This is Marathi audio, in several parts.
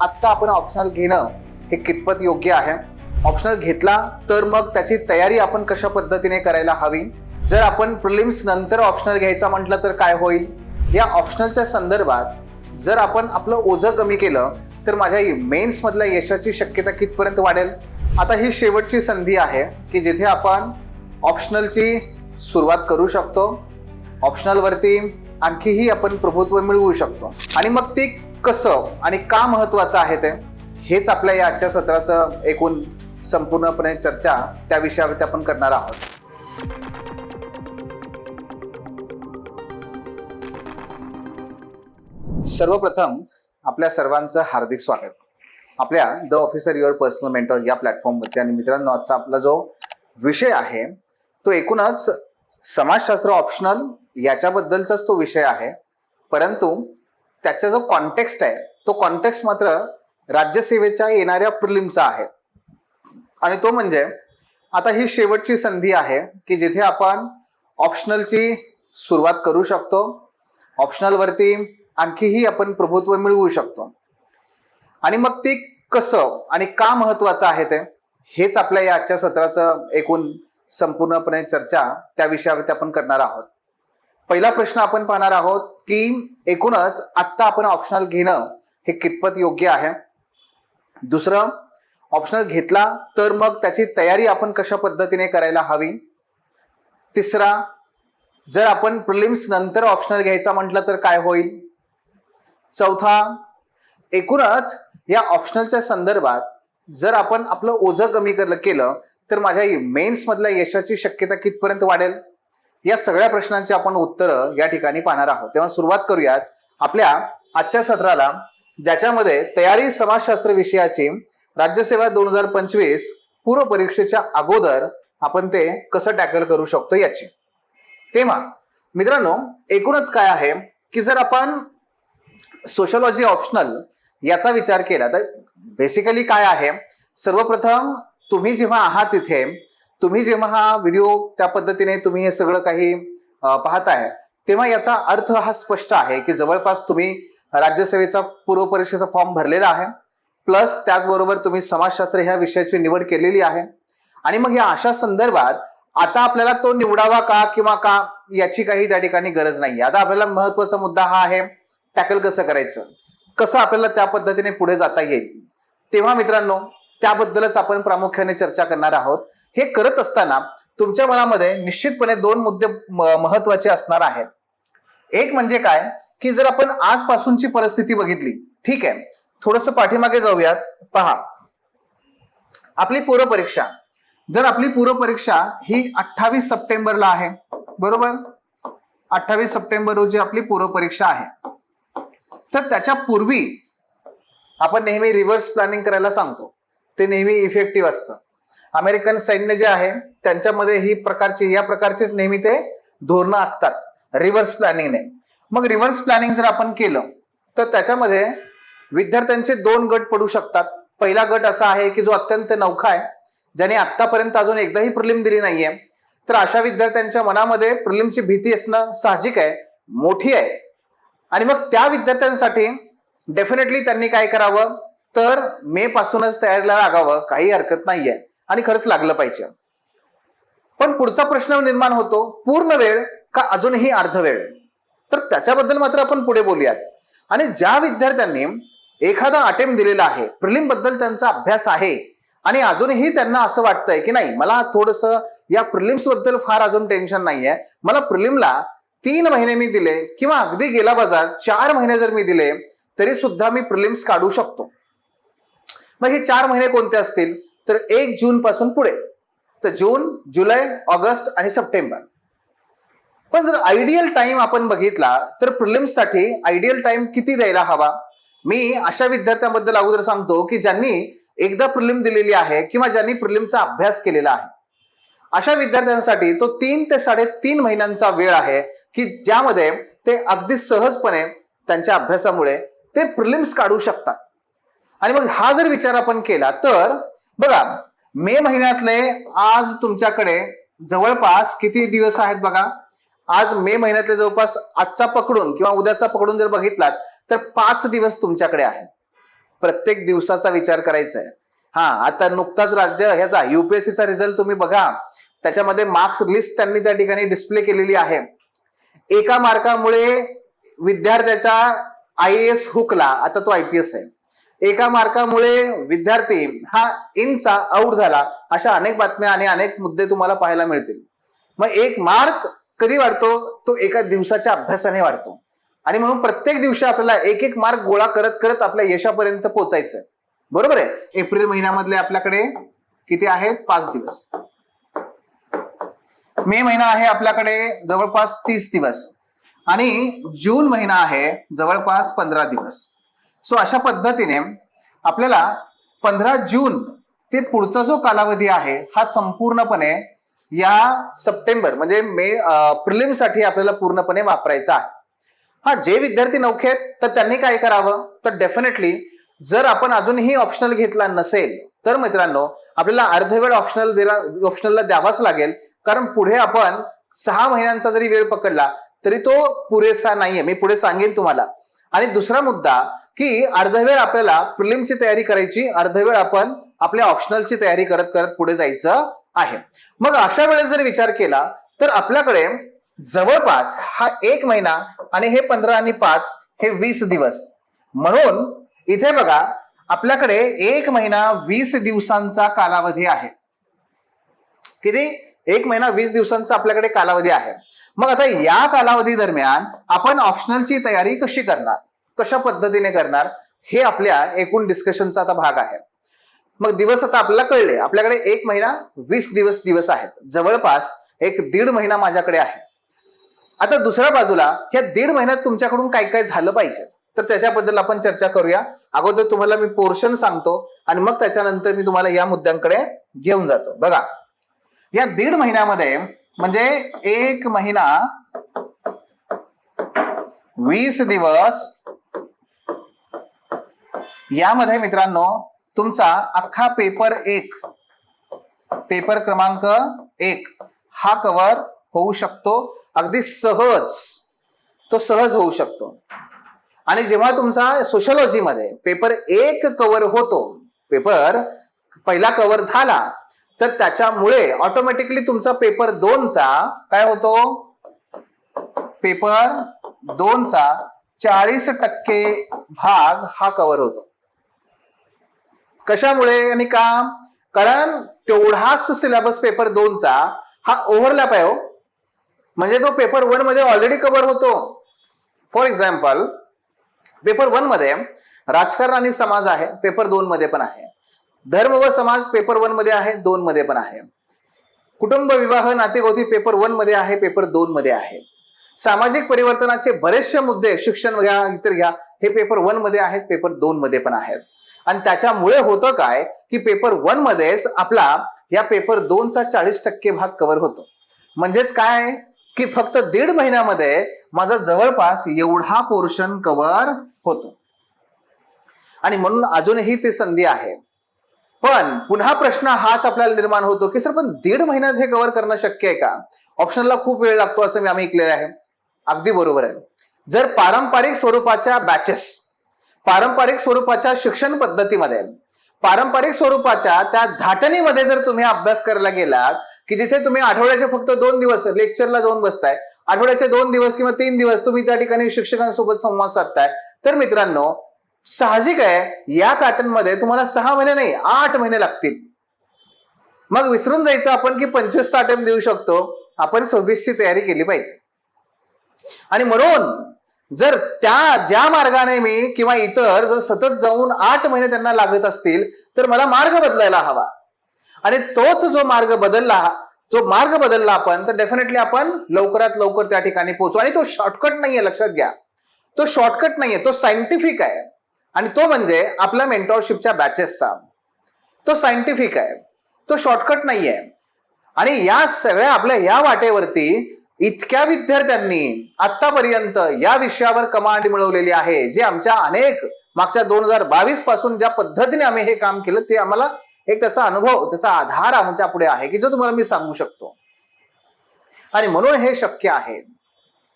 आत्ता आपण ऑप्शनल घेणं हे कितपत योग्य आहे? ऑप्शनल घेतला तर मग त्याची तयारी आपण कशा पद्धतीने करायला हवी? जर आपण प्रिलिम्स नंतर ऑप्शनल घ्यायचा म्हटलं तर काय होईल? या ऑप्शनलच्या संदर्भात जर आपण आपलं ओझं कमी केलं तर माझ्या मेन्समधल्या यशाची शक्यता कितपर्यंत वाढेल? आता ही शेवटची संधी आहे की जिथे आपण ऑप्शनलची सुरुवात करू शकतो ऑप्शनलवरती आणखीही आपण प्रभुत्व मिळवू शकतो. आणि मग ती कसं आणि का महत्वाचं आहे ते हेच आपल्या या आजच्या सत्राचं एकूण संपूर्णपणे चर्चा त्या विषयावरती आपण करणार आहोत. सर्वप्रथम आपल्या सर्वांचं हार्दिक स्वागत. आपल्या the officer your personal mentor या प्लॅटफॉर्मवरती आणि मित्रांनो आजचा आपला जो विषय आहे तो एकूणच समाजशास्त्र ऑप्शनल याच्याबद्दलचाच तो विषय आहे. परंतु त्याचा जो कॉन्टेक्स्ट आहे तो कॉन्टेक्स्ट मात्र राज्यसेवेच्या येणाऱ्या प्रिलिमचा आहे. आणि तो म्हणजे आता ही शेवटची संधी आहे की जिथे आपण ऑप्शनलची सुरुवात करू शकतो ऑप्शनलवरती आणखीही आपण प्रभुत्व मिळवू शकतो. आणि मग ती कसं आणि का महत्वाचं आहे ते हेच आपल्या या आजच्या सत्राचं एकूण संपूर्णपणे चर्चा त्या विषयावरती आपण करणार आहोत. पहिला प्रश्न आपण पाहणार आहोत की एकूणच आत्ता आपण ऑप्शनल घेणं हे कितपत योग्य आहे? दुसरं ऑप्शनल घेतला तर मग त्याची तयारी आपण कशा पद्धतीने करायला हवी? तिसरा जर आपण प्रिलिम्स नंतर ऑप्शनल घ्यायचा म्हटलं तर काय होईल? चौथा एकूणच या ऑप्शनलच्या संदर्भात जर आपण आपलं ओझं कमी केलं तर माझ्या मेन्समधल्या यशाची शक्यता कितपर्यंत वाढेल? या सगळ्या प्रश्नांची आपण उत्तरं या ठिकाणी पाहणार आहोत. तेव्हा सुरुवात करूयात आपल्या आजच्या सत्राला ज्याच्यामध्ये तयारी समाजशास्त्र विषयाची राज्यसेवा दोन हजार पंचवीस पूर्व परीक्षेच्या अगोदर आपण ते कसं टॅकल करू शकतो याची. तेव्हा मित्रांनो एकूणच काय आहे की जर आपण सोशलॉजी ऑप्शनल याचा विचार केला तर बेसिकली काय आहे? सर्वप्रथम तुम्ही जेव्हा आहात तिथे तुम्ही जेव्हा हा व्हिडिओ त्या पद्धतीने तुम्ही हे सगळं काही पाहताय तेव्हा याचा अर्थ हा स्पष्ट आहे की जवळपास तुम्ही राज्यसेवेचा पूर्व परीक्षेचा फॉर्म भरलेला आहे. प्लस त्याचबरोबर तुम्ही समाजशास्त्र ह्या विषयाची निवड केलेली आहे. आणि मग या अशा संदर्भात आता आपल्याला तो निवडावा का किंवा का याची काही त्या ठिकाणी गरज नाही आता आपल्याला महत्त्वाचा मुद्दा हा आहे टॅकल कसं करायचं? कसं आपल्याला त्या पद्धतीने पुढे जाता येईल? तेव्हा मित्रांनो त्याबद्दलच आपण प्रामुख्याने चर्चा करणार आहोत. हे करत असताना तुमच्या मनामध्ये निश्चितपणे दोन मुद्दे महत्त्वाचे असणार आहेत. एक म्हणजे काय? की जर आपण आजपासूनची परिस्थिती बघितली ठीक आहे? थोडस पाठीमागे जाऊयात. पहा. आपली पूर्व परीक्षा. जर आपली पूर्व परीक्षा ही अठ्ठावीस सप्टेंबरला आहे बरोबर? अठ्ठावीस सप्टेंबर रोजी आपली पूर्व परीक्षा आहे. तर त्याच्या पूर्वी आपण नेहमी रिव्हर्स प्लॅनिंग करायला सांगतो. ते नेहमी इफेक्टिव्ह असतं. अमेरिकन सैन्य जे आहे त्यांच्यामध्ये ही प्रकारची या प्रकारचीच नेहमी ते धोरणं आखतात रिव्हर्स प्लॅनिंगने मग रिव्हर्स प्लॅनिंग जर आपण केलं तर त्याच्यामध्ये विद्यार्थ्यांचे दोन गट पडू शकतात. पहिला गट असा आहे की जो अत्यंत नौखा आहे ज्याने आतापर्यंत अजून एकदाही प्रिलिम दिली नाहीये. तर अशा विद्यार्थ्यांच्या मनामध्ये प्रिलिमची भीती असणं साहजिक आहे मोठी आहे. आणि मग त्या विद्यार्थ्यांसाठी डेफिनेटली त्यांनी काय करावं? तर मे पासूनच तयारीला लागावं काही हरकत नाहीये. आणि खरंच लागलं पाहिजे. पण पुढचा प्रश्न निर्माण होतो पूर्ण वेळ का अजूनही अर्ध वेळ? तर त्याच्याबद्दल मात्र आपण पुढे बोलूयात. आणि ज्या विद्यार्थ्यांनी एखादा अटेम्प्ट दिलेला आहे प्रिलिमबद्दल त्यांचा अभ्यास आहे आणि अजूनही त्यांना असं वाटतंय की नाही मला थोडस या प्रिलिम्सबद्दल फार अजून टेन्शन नाहीये. मला प्रिलिमला तीन महिने मी दिले किंवा अगदी गेला बाजार चार महिने जर मी दिले तरी सुद्धा मी प्रिलिम्स काढू शकतो. मग हे चार महिने कोणते असतील? तर एक जून पासून पुढे. तर जून जुलै ऑगस्ट आणि सप्टेंबर. पण जर आयडियल टाइम आपण बघितला तर प्रिलिम्ससाठी आयडियल टाइम किती द्यायला हवा? मी अशा विद्यार्थ्यांबद्दल अगोदर सांगतो की ज्यांनी एकदा प्रिलिम दिलेली आहे किंवा ज्यांनी प्रिलिमचा अभ्यास केलेला आहे. अशा विद्यार्थ्यांसाठी तो तीन ते साडेतीन महिन्यांचा वेळ आहे की ज्यामध्ये ते अगदी सहजपणे त्यांच्या अभ्यासामुळे ते प्रिलिम्स काढू शकतात. आणि मग हा जर विचार आपण केला तर बघा मे महिन्यातले आज तुमच्याकडे जवळपास किती दिवस आहेत बघा? आज मे महिन्यातले जवळपास आजचा पकडून किंवा उद्याचा पकडून जर बघितलात तर पाच दिवस तुमच्याकडे आहेत. प्रत्येक दिवसाचा विचार करायचा आहे. हा आता नुकताच राज्य ह्याचा युपीएससीचा रिझल्ट तुम्ही बघा. त्याच्यामध्ये मार्क्स लिस्ट त्यांनी त्या ठिकाणी डिस्प्ले केलेली आहे. एका मार्कामुळे विद्यार्थ्याचा आय ए एस हुकला आता तो आय पी एस आहे. एका मार्कामुळे विद्यार्थी हा इनचा आऊट झाला अशा अनेक बातम्या आणि अनेक मुद्दे तुम्हाला पाहायला मिळतील. मग एक मार्क कधी वाढतो? तो एका दिवसाच्या अभ्यासाने वाढतो. आणि म्हणून प्रत्येक दिवशी आपल्याला एक एक मार्क गोळा करत करत आपल्या यशापर्यंत पोहोचायचं बरोबर आहे? एप्रिल महिन्यामधले आपल्याकडे किती आहेत? पाच दिवस. मे महिना आहे आपल्याकडे जवळपास तीस दिवस. आणि जून महिना आहे जवळपास पंधरा दिवस. सो अशा पद्धतीने आपल्याला पंधरा जून ते पुढचा जो कालावधी आहे हा संपूर्णपणे या सप्टेंबर म्हणजे मे प्रिलिमसाठी आपल्याला पूर्णपणे वापरायचा आहे. हा जे विद्यार्थी नौखे आहेत तर त्यांनी काय करावं? तर डेफिनेटली जर आपण अजूनही ऑप्शनल घेतला नसेल तर मित्रांनो आपल्याला अर्धवेळ ऑप्शनल दिला ऑप्शनलला द्यावाच लागेल. कारण पुढे आपण सहा महिन्यांचा जरी वेळ पकडला तरी तो पुरेसा नाहीये. मी पुढे सांगेन तुम्हाला. आणि दुसरा मुद्दा की अर्धवेळ आपल्याला प्रिलिमची तयारी करायची अर्धवेळ आपण आपल्या ऑप्शनलची तयारी करत करत पुढे जायचं आहे. मग अशा वेळेस जर विचार केला तर आपल्याकडे जवळपास हा एक महिना आणि हे पंधरा आणि पाच हे वीस दिवस. म्हणून इथे बघा आपल्याकडे एक महिना वीस दिवसांचा कालावधी आहे. किती? एक महिना वीस दिवसांचा आपल्याकडे कालावधी आहे. मग आता या कालावधी दरम्यान आपण ऑप्शनलची तयारी कशी करणार? कशा पद्धतीने करणार? हे आपल्या एकूण डिस्कशनचा आता भाग आहे. मग दिवस आता आपल्याला कळले. आपल्याकडे एक महिना वीस दिवस दिवस आहेत. जवळपास एक दीड महिना माझ्याकडे आहे. आता दुसऱ्या बाजूला ह्या दीड महिन्यात तुमच्याकडून काय काय झालं पाहिजे? तर त्याच्याबद्दल आपण चर्चा करूया. अगोदर तुम्हाला मी पोर्शन सांगतो आणि मग त्याच्यानंतर मी तुम्हाला या मुद्द्यांकडे घेऊन जातो. बघा. या दीड महिन्यामध्ये म्हणजे एक महिना वीस दिवस यामध्ये मित्रांनो तुमचा अख्खा पेपर एक पेपर क्रमांक एक हा कव्हर होऊ शकतो. अगदी सहज तो सहज होऊ शकतो. आणि जेव्हा तुमचा सोशलॉजीमध्ये पेपर एक कव्हर होतो पेपर पहिला कव्हर झाला तर त्याच्यामुळे ऑटोमॅटिकली तुमचा पेपर दोनचा काय होतो? पेपर दोनचा चाळीस टक्के भाग हा कव्हर होतो. कशामुळे आणि का? कारण तेवढाच सिलेबस पेपर दोनचा हा ओव्हरलॅप आहे हो. म्हणजे तो पेपर वनमध्ये ऑलरेडी कव्हर होतो. फॉर एक्झाम्पल पेपर वनमध्ये राजकारण आणि समाज आहे पेपर दोन मध्ये पण आहे. धर्म व समाज पेपर वनमध्ये आहे दोन मध्ये पण आहे. कुटुंब विवाह नातेगोती पेपर वनमध्ये आहे पेपर दोन मध्ये आहे. सामाजिक परिवर्तनाचे बरेचसे मुद्दे शिक्षण घ्या इतर घ्या हे पेपर वनमध्ये आहेत पेपर दोन मध्ये पण आहेत. आणि त्याच्यामुळे होतं काय की पेपर वन मध्येच आपला या पेपर दोनचा चाळीस टक्के भाग कव्हर होतो. म्हणजेच काय की फक्त दीड महिन्यामध्ये माझा जवळपास एवढा पोर्शन कव्हर होतो. आणि म्हणून अजूनही ती संधी आहे. पण पुन्हा प्रश्न हाच आपल्याला निर्माण होतो की सर पण दीड महिन्यात हे कव्हर करणं शक्य आहे का? ऑप्शनला खूप वेळ लागतो असं मी आम्ही ऐकलेलं आहे. अगदी बरोबर आहे. जर पारंपरिक स्वरूपाच्या बॅचेस पारंपरिक स्वरूपाच्या शिक्षण पद्धतीमध्ये पारंपरिक स्वरूपाच्या त्या धाटणीमध्ये जर तुम्ही अभ्यास करायला गेलात की जिथे तुम्ही आठवड्याचे फक्त दोन दिवस लेक्चरला जाऊन बसताय आठवड्याचे दोन दिवस किंवा तीन दिवस तुम्ही त्या ठिकाणी शिक्षकांसोबत संवाद साधताय तर मित्रांनो साहजिक आहे. या पॅटर्नमध्ये तुम्हाला सहा महिने नाही आठ महिने लागतील. मग विसरून जायचं आपण की पंचवीसचा अटेम्प्ट देऊ शकतो. आपण सव्वीसची तयारी केली पाहिजे. आणि म्हणून जर त्या ज्या मार्गाने मी किंवा इतर जर सतत जाऊन आठ महिने त्यांना लागत असतील तर मला मार्ग बदलायला हवा. आणि तोच जो मार्ग बदलला जो मार्ग बदलला आपण तर डेफिनेटली आपण लवकरात लवकर त्या ठिकाणी पोहोचू. आणि तो शॉर्टकट नाहीये लक्षात घ्या. तो शॉर्टकट नाहीये तो सायंटिफिक आहे. आणि तो म्हणजे आपल्या मेंटॉरशिपच्या बॅचेसचा तो सायंटिफिक आहे. तो शॉर्टकट नाही आहे आणि या सगळ्या आपल्या या वाटेवरती इतक्या विद्यार्थ्यांनी आतापर्यंत या विषयावर कमांड मिळवलेली आहे जे आमच्या अनेक मागच्या दोन हजार बावीसपासून ज्या पद्धतीने आम्ही हे काम केलं ते आम्हाला एक त्याचा अनुभव त्याचा आधार आमच्या पुढे आहे की जो तुम्हाला मी सांगू शकतो. आणि म्हणून हे शक्य आहे.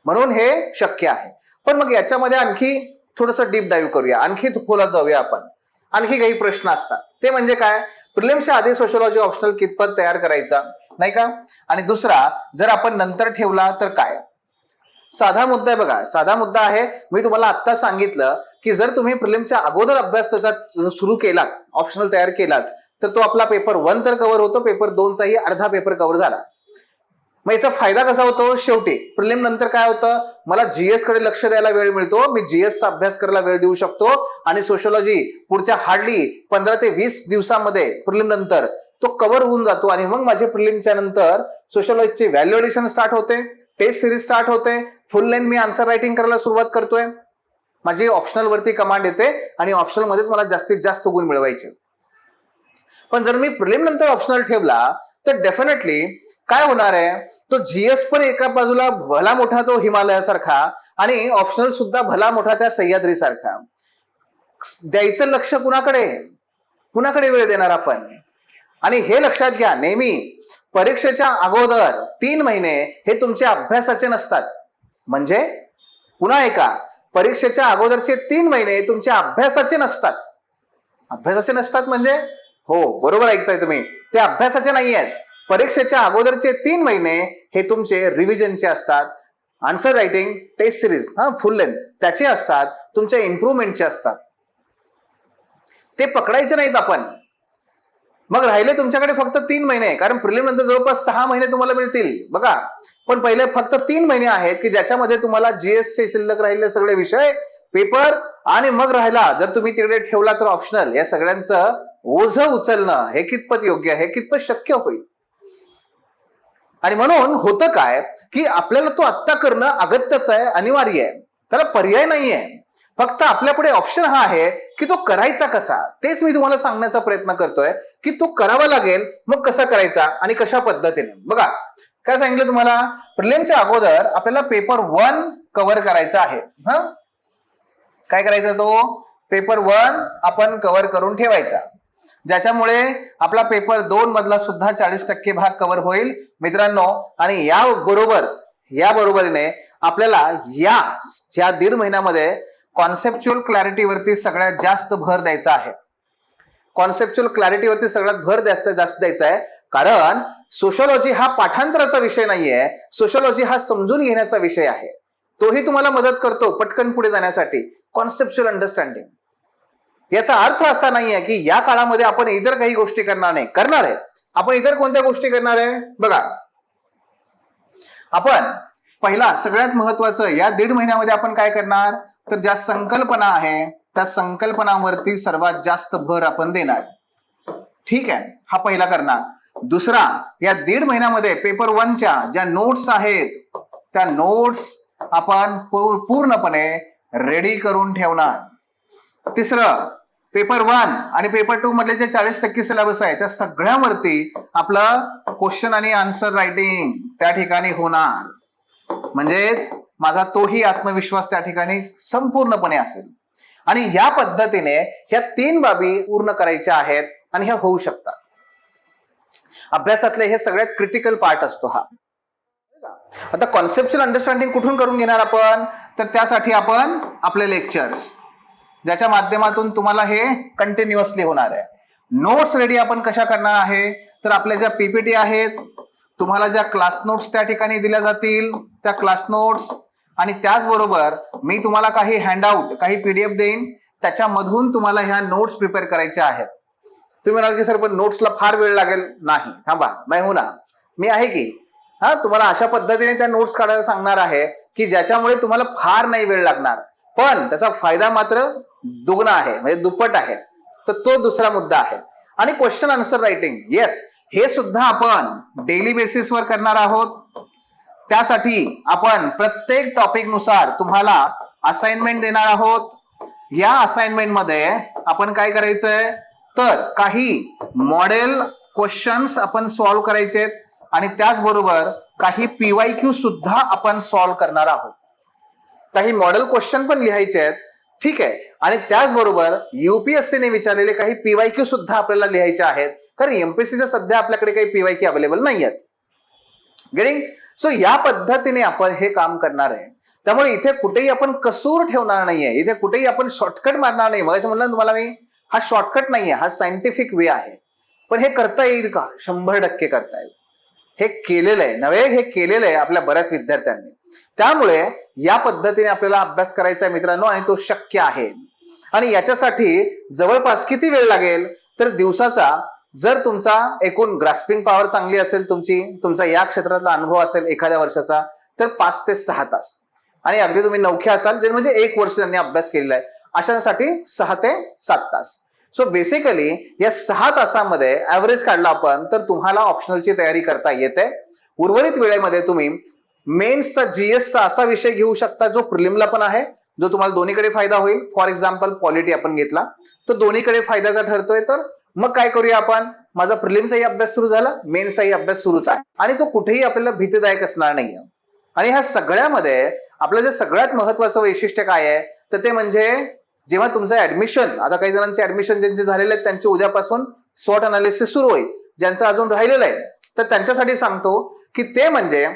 म्हणून हे शक्य आहे. पण मग याच्यामध्ये आणखी थोडस डीप डाईव्ह करूया. आणखी खोलात जाऊया आपण. आणखी काही प्रश्न असतात. ते म्हणजे काय? प्रिलिम्सच्या आधी सोशोलॉजी ऑप्शनल कितपत तयार करायचा? नाही का? आणि दुसरा जर आपण नंतर ठेवला तर काय? साधा मुद्दा आहे बघा. साधा मुद्दा आहे मी तुम्हाला आत्ता सांगितलं की जर तुम्ही प्रिलिमच्या अगोदर अभ्यास त्याचा सुरू केलात ऑप्शनल तयार केलात तर तो आपला पेपर वन तर कव्हर होतो पेपर दोनचाही अर्धा पेपर कव्हर झाला. मग याचा फायदा कसा होतो? शेवटी प्रिलिम नंतर काय होतं? मला जीएसकडे लक्ष द्यायला वेळ मिळतो. मी जीएस चा अभ्यास करायला वेळ देऊ शकतो. आणि सोशोलॉजी पुढच्या हार्डली पंधरा ते वीस दिवसामध्ये प्रिलिम नंतर तो कव्हर होऊन जातो. आणि मग माझे प्रिलिमच्या नंतर सोशोलॉजीचे व्हॅल्युएशन स्टार्ट होते. टेस्ट सिरीज स्टार्ट होते. फुल लेन मी आन्सर रायटिंग करायला सुरुवात करतोय. माझी ऑप्शनल वरती कमांड येते आणि ऑप्शनल मध्येच मला जास्तीत जास्त गुण मिळवायचे. पण जर मी प्रिलिम नंतर ऑप्शनल ठेवला तर डेफिनेटली काय होणार आहे? तो जीएस पण एका बाजूला भला मोठा तो हिमालयासारखा आणि ऑप्शनल सुद्धा भला मोठा त्या सह्याद्रीसारखा. द्यायचं लक्ष कुणाकडे? कुणाकडे वेळ देणार आपण? आणि हे लक्षात घ्या नेहमी परीक्षेच्या अगोदर तीन महिने हे तुमच्या अभ्यासाचे नसतात. म्हणजे पुन्हा एका परीक्षेच्या अगोदरचे तीन महिने तुमच्या अभ्यासाचे नसतात. अभ्यासाचे नसतात म्हणजे? हो बरोबर ऐकताय तुम्ही. ते अभ्यासाचे नाही आहेत परीक्षेच्या अगोदरचे तीन महिने हे तुमचे रिव्हिजनचे असतात. आन्सर रायटिंग टेस्ट सिरीज हा फुल लेंथ त्याचे असतात तुमच्या इम्प्रुव्हमेंटचे असतात. ते पकडायचे नाहीत आपण. मग राहिले तुमच्याकडे फक्त तीन महिने कारण प्रिलिम नंतर जवळपास सहा महिने तुम्हाला मिळतील बघा. पण पहिले फक्त तीन महिने आहेत की ज्याच्यामध्ये तुम्हाला जीएसचे शिल्लक राहिले सगळे विषय पेपर आणि मग राहिला. जर तुम्ही तिकडे ठेवला तर ऑप्शनल या सगळ्यांचं ओझ उचलणं हे कितपत योग्य हे कितपत शक्य होईल? आणि म्हणून होतं काय की आपल्याला तो आत्ता करणं अगत्यच आहे अनिवार्य आहे. त्याला पर्याय नाहीये. फक्त आपल्यापुढे ऑप्शन हा आहे की तो करायचा कसा? तेच मी तुम्हाला सांगण्याचा प्रयत्न करतोय की तो करावा लागेल मग कसा करायचा आणि कशा पद्धतीने? बघा काय सांगितलं तुम्हाला? प्रिलिमच्या अगोदर आपल्याला पेपर वन कव्हर करायचा आहे. हा? काय करायचा तो? पेपर वन आपण कव्हर करून ठेवायचा. ज्याच्यामुळे आपला पेपर दोन मधला सुद्धा चाळीस टक्के भाग कव्हर होईल. मित्रांनो आणि या बरोबर या बरोबरीने आपल्याला या या दीड महिन्यामध्ये कॉन्सेप्च्युअल क्लॅरिटीवरती सगळ्यात जास्त भर द्यायचा आहे. कॉन्सेप्च्युअल क्लॅरिटीवरती सगळ्यात भर जास्त जास्त द्यायचा आहे. कारण सोशोलॉजी हा पाठांतराचा विषय नाहीये. सोशोलॉजी हा समजून घेण्याचा विषय आहे. तोही तुम्हाला मदत करतो पटकन पुढे जाण्यासाठी. कॉन्सेप्च्युअल अंडरस्टँडिंग याचा अर्थ असा नाहीये की या काळामध्ये आपण इतर काही गोष्टी करणार नाही. करणार आहे. आपण इतर कोणत्या गोष्टी करणार आहे? बघा. आपण पहिला सगळ्यात महत्वाचं या दीड महिन्यामध्ये आपण काय करणार? तर ज्या संकल्पना आहे त्या संकल्पनावरती सर्वात जास्त भर आपण देणार. ठीक आहे? हा पहिला करणार. दुसरा या दीड महिन्यामध्ये पेपर वनच्या ज्या नोट्स आहेत त्या नोट्स आपण पूर्णपणे रेडी करून ठेवणार. तिसरं पेपर वन आणि पेपर टू मधले जे चाळीस टक्के सिलेबस आहे त्या सगळ्यावरती आपलं क्वेश्चन आणि आन्सर रायटिंग त्या ठिकाणी होणार. म्हणजेच माझा तोही आत्मविश्वास त्या ठिकाणी संपूर्णपणे असेल. आणि या पद्धतीने ह्या तीन बाबी पूर्ण करायच्या आहेत आणि ह्या होऊ शकतात. अभ्यासातले हे सगळ्यात क्रिटिकल पार्ट असतो हा. आता कॉन्सेप्च्युअल अंडरस्टँडिंग कुठून करून घेणार आपण? तर त्यासाठी आपण आपले लेक्चर्स ज्याच्या माध्यमातून तुम्हाला हे कंटिन्युअसली होणार आहे. नोट्स रेडी आपण कशा करणार आहे? तर आपल्या ज्या पीपीटी आहेत तुम्हाला ज्या क्लास नोट्स त्या ठिकाणी दिल्या जातील. त्या क्लास नोट्स आणि त्याचबरोबर मी तुम्हाला काही हँडआउट काही पीडीएफ देईन. त्याच्यामधून तुम्हाला ह्या नोट्स प्रिपेअर करायच्या आहेत. तुम्ही म्हणाल की सर पण नोट्सला फार वेळ लागेल. नाही. थांबा. मैं हो ना. मी आहे की? हा तुम्हाला अशा पद्धतीने त्या नोट्स काढायला सांगणार आहे की ज्याच्यामुळे तुम्हाला फार नाही वेळ लागणार. पण त्याचा फायदा मात्र दुग्न आहे म्हणजे दुप्पट आहे. तर तो दुसरा मुद्दा आहे. आणि क्वेश्चन आन्सर रायटिंग येस हे सुद्धा आपण डेली बेसिसवर करणार आहोत. त्यासाठी आपण प्रत्येक टॉपिकनुसार तुम्हाला असाइनमेंट देणार आहोत. या असाइनमेंटमध्ये आपण काय करायचंय? तर काही मॉडेल क्वेश्चन्स आपण सॉल्व्ह करायचे आणि त्याचबरोबर काही पीवाय क्यू सुद्धा आपण सॉल्व्ह करणार आहोत. काही मॉडेल क्वेश्चन पण लिहायचे आहेत. ठीक आहे. आणि त्याचबरोबर युपीएससीने विचारलेले काही पीवाय क्यू सुद्धा आपल्याला लिहायचे आहेत. कारण एमपीएससीच्या सध्या आपल्याकडे काही पीवायक्यू अवेलेबल नाही आहेत गेटिंग सो या पद्धतीने आपण हे काम करणार आहे. त्यामुळे इथे कुठेही आपण कसूर ठेवणार नाहीये. इथे कुठेही आपण शॉर्टकट मारणार नाही. मग म्हणलं तुम्हाला मी हा शॉर्टकट नाहीये. हा सायंटिफिक वे आहे. पण हे करता येईल का? शंभर टक्के करता येईल. हे केलेलं आहे. नव्हे हे केलेलं आहे आपल्या बऱ्याच विद्यार्थ्यांनी. त्यामुळे या पद्धतीने आपल्याला अभ्यास करायचा आहे मित्रांनो आणि तो शक्य आहे. आणि याच्यासाठी जवळपास किती वेळ लागेल? तर दिवसाचा जर तुमचा एकूण ग्रास्पिंग पॉवर चांगली असेल तुमची तुमचा या क्षेत्रातला अनुभव असेल एखाद्या वर्षाचा तर पाच ते सहा तास. आणि अगदी तुम्ही नौखे असाल जे म्हणजे एक वर्ष त्यांनी अभ्यास केलेला आहे अशांसाठी सहा ते सात तास. सो बेसिकली या सहा तासामध्ये ऍव्हरेज काढला आपण तर तुम्हाला ऑप्शनलची तयारी करता येते. उर्वरित वेळेमध्ये तुम्ही मेन्सचा जीएसचा असा विषय घेऊ शकता जो प्रिलिमला पण आहे जो तुम्हाला दोन्हीकडे फायदा होईल. फॉर एक्झाम्पल पॉलिटी आपण घेतला. तो दोन्हीकडे फायद्याचा ठरतोय तर मग काय करूया आपण? माझा प्रिलिमचाही अभ्यास सुरू झाला मेन्सचाही अभ्यास सुरूच आहे आणि तो कुठेही आपल्याला भीतीदायक असणार नाहीये. आणि ह्या सगळ्यामध्ये आपलं जे सगळ्यात महत्वाचं वैशिष्ट्य काय आहे तर ते म्हणजे जेव्हा तुमचं ऍडमिशन आता काही जणांचे ऍडमिशन ज्यांचे झालेले आहेत त्यांचे उद्यापासून स्वॉट अनालिसिस सुरू होईल. ज्यांचं अजून राहिलेलं आहे. तर त्यांच्यासाठी सांगतो की ते म्हणजे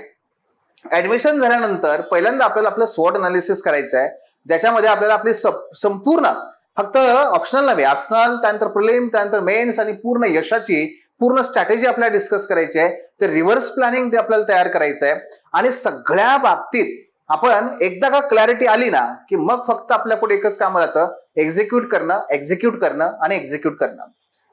ऍडमिशन झाल्यानंतर पहिल्यांदा आपल्याला आपलं स्वॉट अनालिसिस करायचं आहे ज्याच्यामध्ये आपल्याला आपली संपूर्ण फक्त ऑप्शनल नव्हे ऑप्शनल त्यानंतर प्रिलिम त्यानंतर मेन्स आणि पूर्ण यशाची पूर्ण स्ट्रॅटेजी आपल्याला डिस्कस करायची आहे. ते रिव्हर्स प्लॅनिंग ते आपल्याला तयार करायचं आहे आणि सगळ्या बाबतीत आपण एकदा का क्लॅरिटी आली ना की मग फक्त आपल्या पुढे एकच काम राहतं. एक्झिक्यूट करणं एक्झिक्यूट करणं आणि एक्झिक्यूट करणं.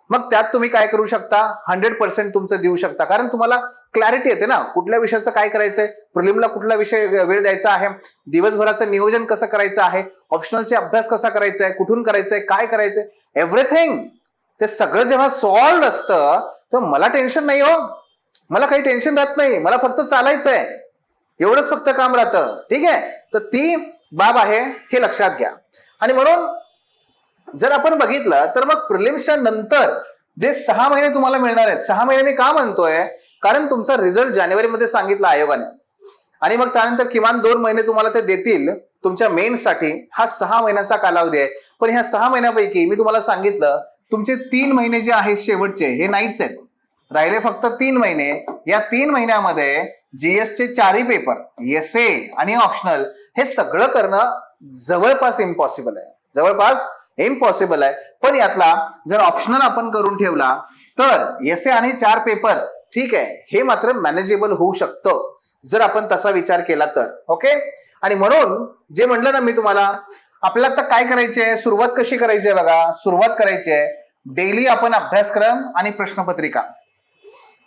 मग त्यात तुम्ही काय करू शकता? हंड्रेड पर्सेंट तुमचं देऊ शकता. कारण तुम्हाला क्लॅरिटी येते ना. कुठल्या विषयाचं काय करायचंय? प्रिलिमला कुठला विषय वेळ द्यायचा आहे? दिवसभराचं नियोजन कसं करायचं आहे? ऑप्शनलचे अभ्यास कसा करायचा आहे कुठून करायचंय? काय करायचंय? एव्हरीथिंग ते सगळं जेव्हा सॉल्ड असतं तर मला टेन्शन नाही हो. मला काही टेन्शन राहत नाही. मला फक्त चालायचं आहे एवढंच फक्त काम राहतं. ठीक आहे? तर ती बाब आहे हे लक्षात घ्या. आणि म्हणून जर आपण बघितलं तर मग प्रिलिम्सच्या नंतर जे सहा महिने तुम्हाला मिळणार आहेत सहा महिने मी का म्हणतोय? कारण तुमचा रिझल्ट जानेवारीमध्ये सांगितला आयोगाने. आणि मग त्यानंतर किमान दोन महिने तुम्हाला ते देतील तुमच्या मेन्ससाठी हा सहा महिन्याचा कालावधी आहे. पण ह्या सहा महिन्यापैकी मी तुम्हाला सांगितलं तुमचे तीन महिने जे आहेत शेवटचे हे नाहीच आहेत. राहिले फक्त तीन महिने. या तीन महिन्यामध्ये जीएसचे चारही पेपर एस ए आणि ऑप्शनल हे सगळं करणं जवळपास इम्पॉसिबल आहे. जवळपास इम्पॉसिबल आहे. पण यातला जर ऑप्शनल आपण करून ठेवला तर एस ए आणि चार पेपर ठीक आहे हे मात्र मॅनेजेबल होऊ शकतं. जर आपण तसा विचार केला तर ओके आणि म्हणून जे म्हणलं ना मी तुम्हाला आपल्याला आता काय करायचे आहे? सुरुवात कशी करायची आहे बघा? सुरुवात करायची आहे. डेली आपण अभ्यासक्रम आणि प्रश्नपत्रिका.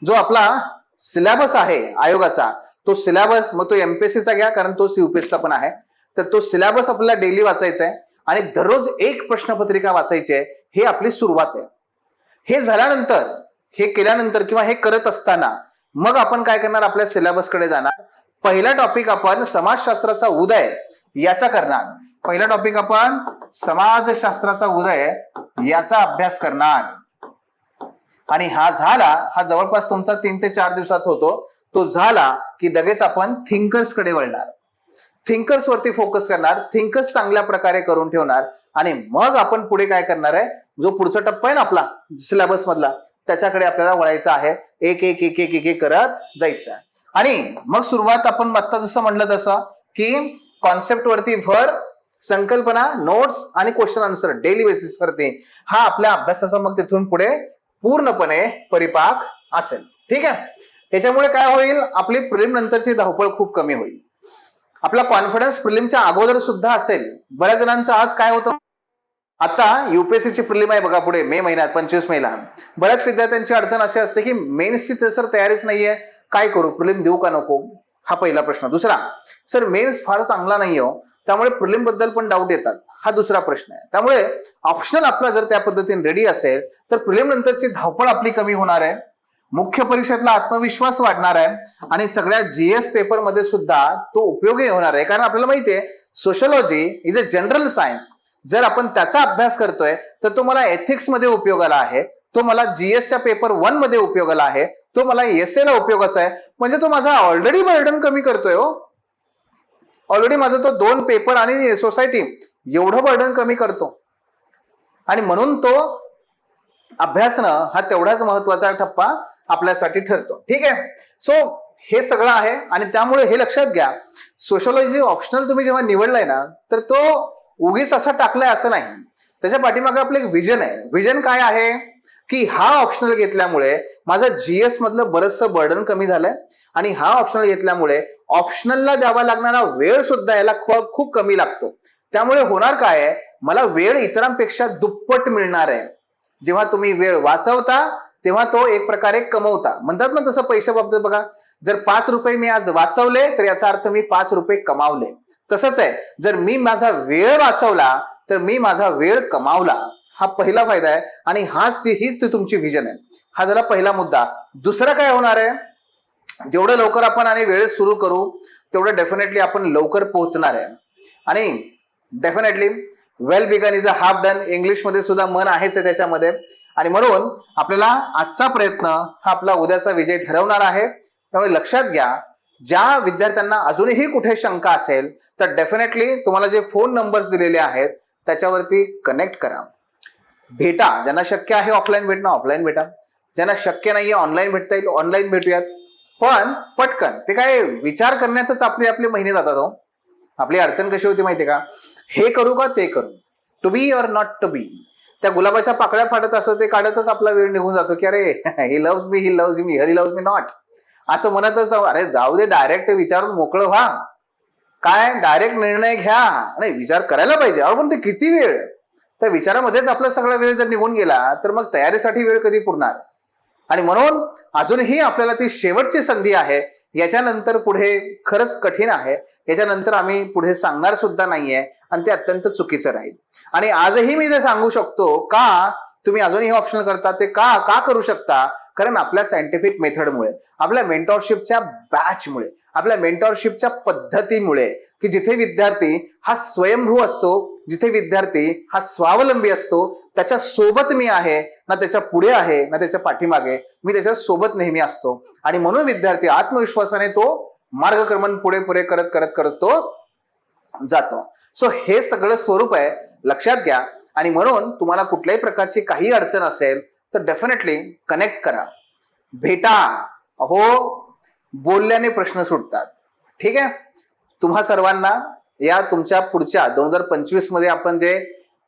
जो आपला सिलेबस आहे आयोगाचा तो सिलेबस मग तो एमपीएससीचा घ्या कारण तो युपीएससीचा पण आहे. तर तो सिलेबस आपल्याला डेली वाचायचा आहे. आणि दररोज एक प्रश्नपत्रिका वाचायची आहे हे आपली सुरुवात आहे. हे झाल्यानंतर हे केल्यानंतर किंवा हे करत असताना मग आपण काय करणार? आपल्या सिलेबसकडे जाणार. पहिला टॉपिक आपण समाजशास्त्राचा उदय याचा करणार. पहिला टॉपिक आपण समाजशास्त्राचा उदय याचा अभ्यास करणार. आणि हा झाला हा जवळपास तुमचा तीन ते चार दिवसात होतो. तो झाला की लगेच आपण थिंकर्सकडे वळणार. थिंकर्स वरती फोकस करणार थिंकर्स चांगल्या प्रकारे करून ठेवणार आणि मग आपण पुढे काय करणार आहे? जो पुढचा टप्पा आहे ना आपला सिलेबस मधला त्याच्याकडे आपल्याला वळायचं आहे. एक एक एक एक एक करत जायचं आहे. आणि मग सुरुवात आपण आत्ता जसं म्हणलं तसं की कॉन्सेप्ट वरती भर संकल्पना नोट्स आणि क्वेश्चन आन्सर डेली बेसिस वरती हा आपल्या अभ्यासाचा मग तिथून पुढे पूर्णपणे परिपाक असेल. ठीक आहे? त्याच्यामुळे काय होईल? आपली प्रेम नंतरची धावपळ खूप कमी होईल. आपला कॉन्फिडन्स प्रिलिमच्या अगोदर सुद्धा असेल. बऱ्याच जणांचं आज काय होतं? आता युपीएससीची प्रिलिम आहे बघा पुढे मे महिन्यात पंचवीस मेला बऱ्याच विद्यार्थ्यांची अडचण अशी असते की मेन्सची तर सर तयारीच नाहीये. काय करू? प्रिलिम देऊ का नको? हा पहिला प्रश्न. दुसरा सर मेन्स फार चांगला नाही हो. त्यामुळे प्रिलिमबद्दल पण डाऊट येतात. हा दुसरा प्रश्न आहे. त्यामुळे ऑप्शनल आपला जर त्या पद्धतीने रेडी असेल तर प्रिलिम नंतरची धावपळ आपली कमी होणार आहे. मुख्य परीक्षेतला आत्मविश्वास वाढणार आहे आणि सगळ्या जीएस पेपरमध्ये सुद्धा तो उपयोगी होणार आहे. कारण आपल्याला माहितीये sociology is a general science जर आपण त्याचा अभ्यास करतोय तर तो मला एथिक्समध्ये उपयोगाला आहे तो मला जीएसच्या पेपर वनमध्ये उपयोगाला आहे तो मला एस ला उपयोगाचा आहे. म्हणजे तो माझा ऑलरेडी बर्डन कमी करतोय हो. ऑलरेडी माझा तो दोन पेपर आणि सोसायटी एवढं बर्डन कमी करतो. आणि म्हणून तो अभ्यासनं हा तेवढाच महत्त्वाचा टप्पा आपल्यासाठी ठरतो. ठीक आहे? सो हे सगळं आहे आणि त्यामुळे हे लक्षात घ्या सोशलॉजी ऑप्शनल तुम्ही जेव्हा निवडलाय ना तर तो उगीच असा टाकलाय असं नाही. त्याच्या पाठीमागे आपलं एक विजन आहे. विजन काय आहे? की हा ऑप्शनल घेतल्यामुळे माझं जीएस मधलं बरंचसं बर्डन कमी झालंय आणि हा ऑप्शनल घेतल्यामुळे ऑप्शनलला द्यावा लागणारा वेळ सुद्धा याला खूप खूप कमी लागतो. त्यामुळे होणार काय आहे? मला वेळ इतरांपेक्षा दुप्पट मिळणार आहे. जेव्हा तुम्ही वेळ वाचवता तेव्हा तो एक प्रकारे कमवता. म्हणतात ना तसं पैशा बाबतीत बघा जर पाच रुपये मी आज वाचवले तर याचा अर्थ मी पाच रुपये कमावले. तसंच आहे जर मी माझा वेळ वाचवला तर मी माझा वेळ कमावला. हा पहिला फायदा आहे आणि हाच ती हीच ती तुमची विजन आहे. हा झाला पहिला मुद्दा. दुसरा काय होणार आहे? जेवढं लवकर आपण आणि वेळ सुरू करू तेवढं डेफिनेटली आपण लवकर पोहोचणार आहे. आणि definitely well begun is a half done इंग्लिशमध्ये सुद्धा मन आहेच आहे त्याच्यामध्ये. आणि म्हणून आपल्याला आजचा प्रयत्न हा आपला उद्याचा विजय ठरवणार आहे. त्यामुळे लक्षात घ्या ज्या विद्यार्थ्यांना अजूनही कुठे शंका असेल तर डेफिनेटली तुम्हाला जे फोन नंबर्स दिलेले आहेत त्याच्यावरती कनेक्ट करा. भेटा. ज्यांना शक्य आहे ऑफलाईन भेटणं ऑफलाईन भेटा. ज्यांना शक्य नाहीये ऑनलाईन भेटता येईल ऑनलाईन भेटूयात. पण पटकन ते काय विचार करण्यातच आपले आपले महिने जातात हो. आपली अडचण कशी होती माहितीये का? हे करू का ते करू? To be or not to be त्या गुलाबाच्या पाकळ्या फाटत असं ते काढतच आपला वेळ निघून जातो की अरे he loves me he loves me Hari loves me not असं म्हणतच अरे जाऊ दे डायरेक्ट विचारून मोकळं व्हा. काय? डायरेक्ट निर्णय घ्या. नाही विचार करायला पाहिजे. अहो पण ते किती वेळ? त्या विचारामध्येच आपला सगळा वेळ जर निघून गेला तर मग तयारीसाठी वेळ कधी पुरणार? आणि म्हणून अजूनही आपल्याला ती शेवटची संधी आहे. याच्यानंतर पुढे खरंच कठीण आहे. याच्यानंतर आम्ही पुढे सांगणार सुद्धा नाहीये. आणि ते अत्यंत चुकीचं राहील. आणि आजही मी ते सांगू शकतो का तुम्ही अजूनही ऑप्शनल करता ते का का करू शकता? कारण आपल्या सायंटिफिक मेथडमुळे आपल्या मेंटॉरशिपच्या बॅचमुळे आपल्या मेंटॉरशिपच्या पद्धतीमुळे की जिथे विद्यार्थी हा स्वयंभू असतो जिथे विद्यार्थी हा स्वावलंबी असतो त्याच्या सोबत मी आहे ना त्याच्या पुढे आहे ना त्याच्या पाठीमागे मी त्याच्या सोबत नेहमी असतो. आणि म्हणून विद्यार्थी आत्मविश्वासाने तो मार्गक्रमण पुढे पुढे करत करत करत तो जातो. सो हे सगळं स्वरूप आहे. लक्षात घ्या आणि म्हणून तुम्हाला कुठल्याही प्रकारची काही अडचण असेल तर डेफिनेटली कनेक्ट करा. भेटा. हो बोलल्याने प्रश्न सुटतात. ठीक आहे? तुम्हा सर्वांना या तुमच्या पुढच्या दोन हजार पंचवीसमध्ये आपण जे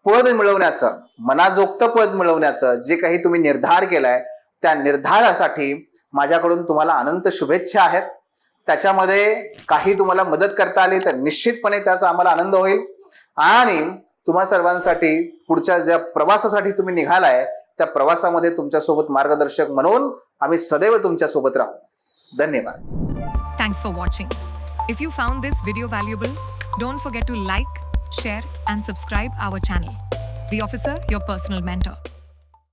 पद मिळवण्याचं मनाजोगतं पद मिळवण्याचं जे काही तुम्ही निर्धार केलाय त्या निर्धारासाठी माझ्याकडून तुम्हाला अनंत शुभेच्छा आहेत. त्याच्यामध्ये काही तुम्हाला मदत करता आली तर निश्चितपणे त्याचा आम्हाला आनंद होईल. आणि तुम्हा सर्वांसाठी पुढच्या ज्या प्रवासासाठी तुम्ही निघालाय त्या प्रवासामध्ये तुमच्यासोबत मार्गदर्शक म्हणून आम्ही सदैव तुमच्यासोबत राहू. धन्यवाद. Thanks for watching if you found this video valuable don't forget to like share and subscribe our channel the officer your personal mentor